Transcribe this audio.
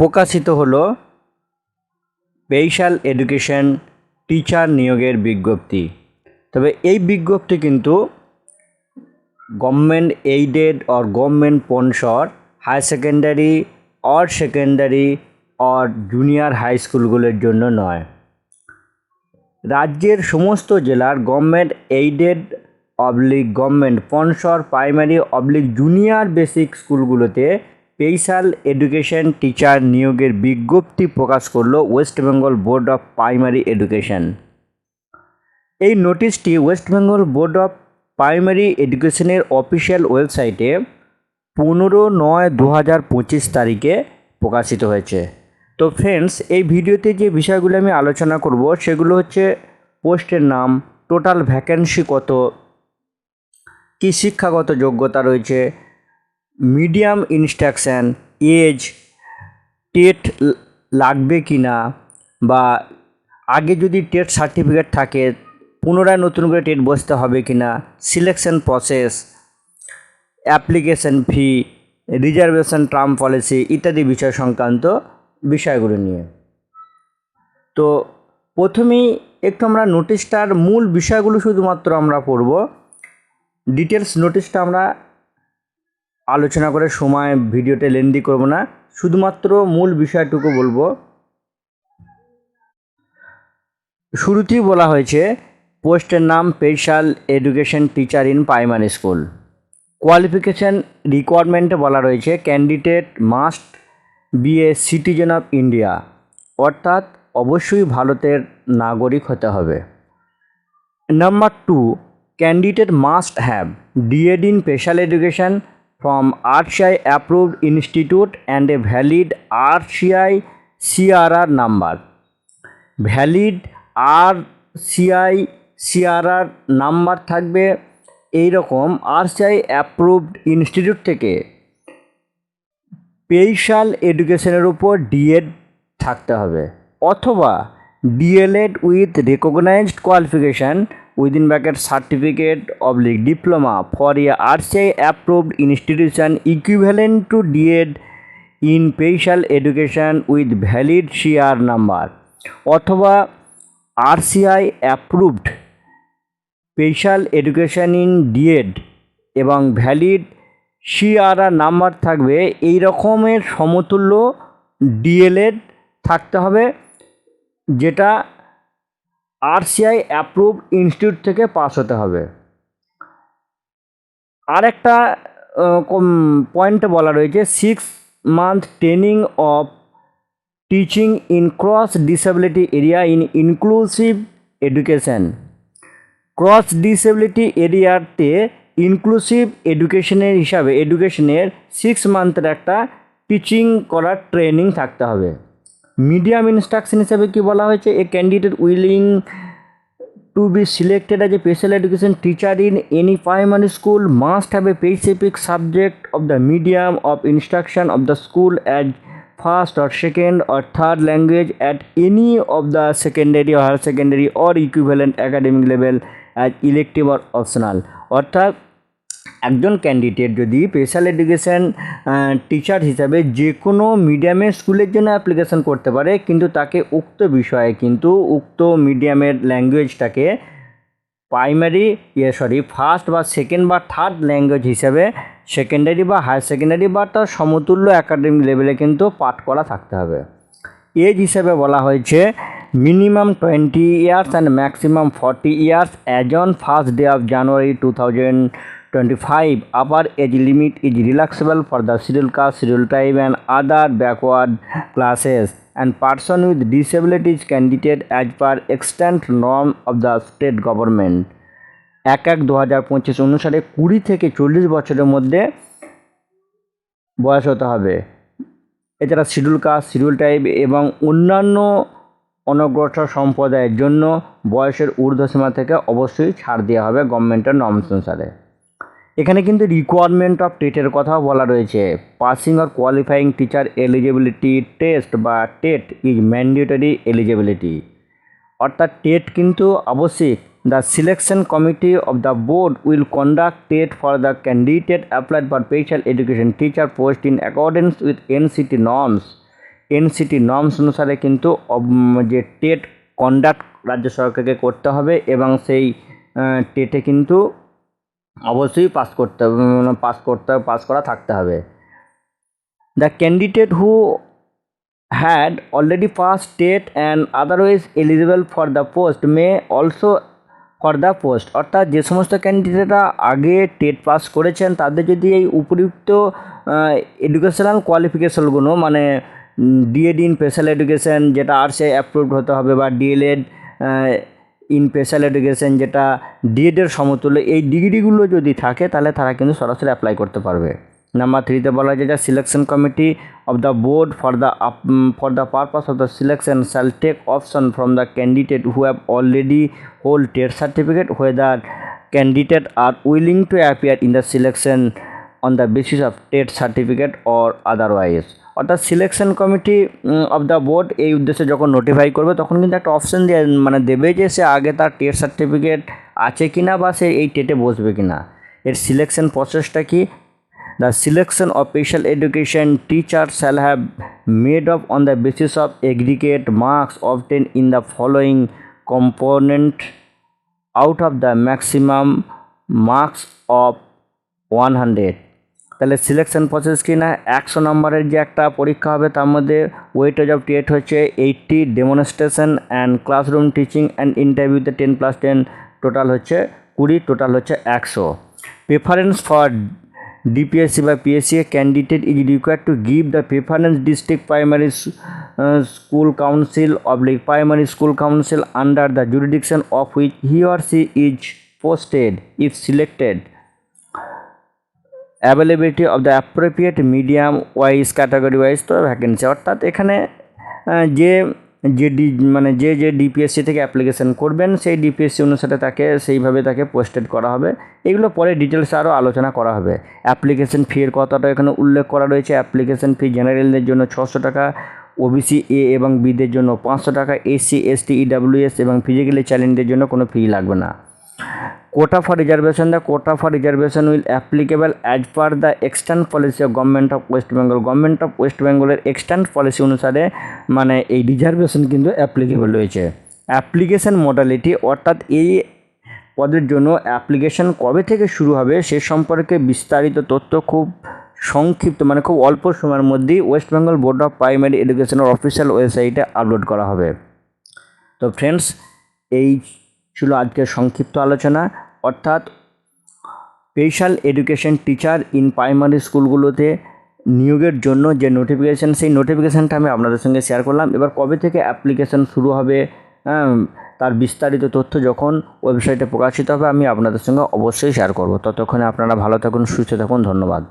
প্রকাশিত হল special education teacher নিয়োগের বিজ্ঞপ্তি। তবে এই বিজ্ঞপ্তি কিন্তু government aided or government sponsor higher secondary or secondary or junior high স্কুলগুলোর জন্য নয়। রাজ্যের সমস্ত জেলার government aided oblique government sponsor primary oblique junior basic স্কুলগুলোতে স্পেশাল এডুকেশন টিচার নিয়োগের বিজ্ঞপ্তি প্রকাশ করল West Bengal Board of Primary Education. এই নোটিশটি West Bengal board of primary এডুকেশনের অফিসিয়াল ওয়েবসাইটে পনেরো নয় দু হাজার পঁচিশ তারিখে প্রকাশিত হয়েছে। তো ফ্রেন্ডস, এই ভিডিওতে যে বিষয়গুলো আমি আলোচনা করব সেগুলো হচ্ছে পোস্টের নাম, টোটাল ভ্যাকেন্সি কত, কী শিক্ষাগত যোগ্যতা রয়েছে মিডিয়াম ইনস্ট্রাকশান, এজ, টেট লাগবে কি না? বা আগে যদি টেট সার্টিফিকেট থাকে, পুনরায় নতুন করে টেট বসতে হবে কি না? Selection process, application fee, reservation term policy ইত্যাদি বিষয় সংক্রান্ত বিষয়গুলো নিয়ে। তো প্রথমেই একটু আমরা নোটিশটার মূল বিষয়গুলো শুধুমাত্র আমরা পড়ব। ডিটেলস নোটিশটা আমরা আলোচনা করে সময় ভিডিওতে লেন্দি করব না। শুধুমাত্র মূল বিষয়টুকু বলব। শুরুতেই বলা হয়েছে, পোস্টের নাম special education teacher in primary school. Qualification রিকোয়ারমেন্টে বলা রয়েছে, candidate must be a citizen of India. অর্থাৎ অবশ্যই ভারতের নাগরিক হতে হবে। Number two, candidate must have D Ed in special education from RCI approved institute and a valid RCI CRR number valid R CI CRR number থাকবে এই রকম RCI approved institute থেকে স্পেশাল এডুকেশনের উপর ডিএড থাকতে হবে অথবা D El Ed with recognised qualification within bracket certificate oblique diploma for a RCI approved institution equivalent to D Ed in special education with valid CR number অথবা RCI approved special education in D Ed এবং valid CRR number থাকবে এই রকমের সমতুল্য D.El.Ed থাকতে হবে যেটা RCI approve institute থেকে পাস হতে হবে। আর একটা পয়েন্টে বলা রয়েছে six month training of teaching in cross disability area in inclusive education cross disability এরিয়াতে ইনক্লুসিভ এডুকেশনের হিসাবে এডুকেশনের সিক্স মান্থের একটা টিচিং করার ট্রেনিং থাকতে হবে। মিডিয়াম ইনস্ট্রাকশন হিসাবে কি বলা হয়েছে? A candidate willing to be selected as a special education teacher in any primary school must have a specific subject of the medium of instruction of the school as first or second or third language at any of the secondary higher secondary or equivalent academic level as elective or optional. অর্থাৎ একজন candidate যদি special education teacher হিসাবে যে কোনো মিডিয়ামে স্কুলের জন্য application করতে পারে, কিন্তু তাকে উক্ত বিষয়ে, কিন্তু উক্ত মিডিয়ামের ল্যাঙ্গুয়েজটাকে প্রাইমারি ইয়ে সরি ফার্স্ট বা সেকেন্ড বা থার্ড ল্যাঙ্গুয়েজ হিসেবে সেকেন্ডারি বা হায়ার সেকেন্ডারি বা তার সমতুল্য একাডেমিক লেভেলে কিন্তু পাঠ করা থাকতে হবে। এজ হিসেবে বলা হয়েছে minimum twenty years and maximum forty years as on first day of January two thousand twenty five upper age limit is relaxable for the schedule caste schedule tribe and other backward classes and person with disabilities candidate as per extent norm of the state government এক এক দু হাজার পঁচিশ অনুসারে কুড়ি থেকে চল্লিশ বছরের মধ্যে বয়স হতে হবে। এছাড়া শিডিউল কাস্ট, শিডিউল টাইপ এবং অন্যান্য অনগ্রসর সম্প্রদায়ের জন্য বয়সের ঊর্ধ্বসীমা থেকে অবশ্যই ছাড় দেওয়া হবে গভর্নমেন্টের নর্মস অনুসারে। এখানে কিন্তু রিকোয়ারমেন্ট অফ টেটের কথাও বলা রয়েছে। Passing or qualifying teacher eligibility test বা টেট ইজ ম্যান্ডেটরি এলিজিবিলিটি অর্থাৎ টেট কিন্তু আবশ্যিক the selection committee of the board will conduct TET for the candidate applied for special education teacher post in accordance with NCT norms NCT norms অনুসারে কিন্তু যে TET conduct রাজ্য সরকারকে করতে হবে এবং সেই টেটে কিন্তু অবশ্যই পাস করতে হবে পাস করতে পাস করা থাকতে হবে। The candidate who had already passed state and otherwise eligible for the post may also for the post অর্থাৎ যে সমস্ত ক্যান্ডিডেটরা আগে টেট পাস করেছেন, তাদের যদি এই উপযুক্ত এডুকেশনাল কোয়ালিফিকেশনগুলো মানে ডিএড ইন স্পেশাল এডুকেশন যেটা আর্টসে অ্যাপ্রুভড হতে হবে বা ডিএলএড ইন স্পেশাল এডুকেশন যেটা ডিএডের সমতুল্য, এই ডিগ্রিগুলো যদি থাকে, তাহলে তারা কিন্তু সরাসরি অ্যাপ্লাই করতে পারবে। নাম্বার থ্রিতে বলা যায় যে selection committee of the board for the for the purpose of the selection shall take option from the candidate who have already hold TET certificate whether candidate are willing to appear in the selection on the basis of TET certificate or otherwise অর্থাৎ selection committee of the board এই উদ্দেশ্যে যখন notify করবে, তখন কিন্তু একটা option দিয়ে মানে দেবে যে সে আগে তার টেস্ট সার্টিফিকেট আছে কি না বা সে এই টেটে বসবে কি না এর সিলেকশান প্রসেসটা কি? The selection official education teacher shall have made of on the basis of aggregate marks obtain in the following component out of the maximum marks of one hundred তাহলে সিলেকশন প্রসেস কি না? একশো নম্বরের যে একটা পরীক্ষা হবে, তার মধ্যে ওয়েটেজ অফ টেট হচ্ছে eighty demonstration and classroom teaching and ইন্টারভিউতে টেন প্লাস টেন টোটাল হচ্ছে কুড়ি টোটাল হচ্ছে একশো। প্রেফারেন্স ফর ডিপিএসসি বা PSC candidate is required to give the preference district primary school council oblique primary school council under the jurisdiction of which he or she is posted if selected availability of the appropriate medium wise category wise তো vacancy অর্থাৎ এখানে যে যে D মানে যে যে DPSC থেকে application করবেন, সেই ডিপিএসসি অনুসারে তাকে, সেইভাবে তাকে পোস্টেড করা হবে। এগুলো পরে ডিটেলস আরও আলোচনা করা হবে। অ্যাপ্লিকেশন ফি এর কথাটা এখানে উল্লেখ করা রয়েছে। অ্যাপ্লিকেশন ফি জেনারেলদের জন্য ছশো টাকা ওবিসি এ এবং বিদের জন্য পাঁচশো টাকা এসসি এসটি ইডাব্লিউএস এবং ফিজিক্যালি চ্যালেঞ্জের জন্য কোনো ফি লাগবে না। Quota for reservation, the for reservation will applicable as per the extant policy of government of west bengal. Government of west bengal এর extant policy অনুসারে মানে এই রিজার্ভেশন কিন্তু অ্যাপ্লিকেবল রয়েছে। অ্যাপ্লিকেশন মডালিটি অর্থাৎ এই পদের জন্য অ্যাপ্লিকেশন কবে থেকে শুরু হবে, সে সম্পর্কে বিস্তারিত তথ্য খুব সংক্ষিপ্ত মানে খুব অল্প সময়ের মধ্যেই West Bengal board of primary এডুকেশনের অফিসিয়াল ওয়েবসাইটে আপলোড করা হবে। তো ফ্রেন্ডস এই ছিল আজকের সংক্ষিপ্ত আলোচনা। অর্থাৎ special education teacher in primary স্কুলগুলোতে নিয়োগের জন্য যে নোটিফিকেশান সেই নোটিফিকেশানটা আমি আপনাদের সঙ্গে শেয়ার করলাম। এবার কবে থেকে অ্যাপ্লিকেশান শুরু হবে হ্যাঁ, তার বিস্তারিত তথ্য যখন ওয়েবসাইটে প্রকাশিত হবে আমি আপনাদের সঙ্গে অবশ্যই শেয়ার করব। ততক্ষণে আপনারা ভালো থাকুন সুস্থ থাকুন ধন্যবাদ।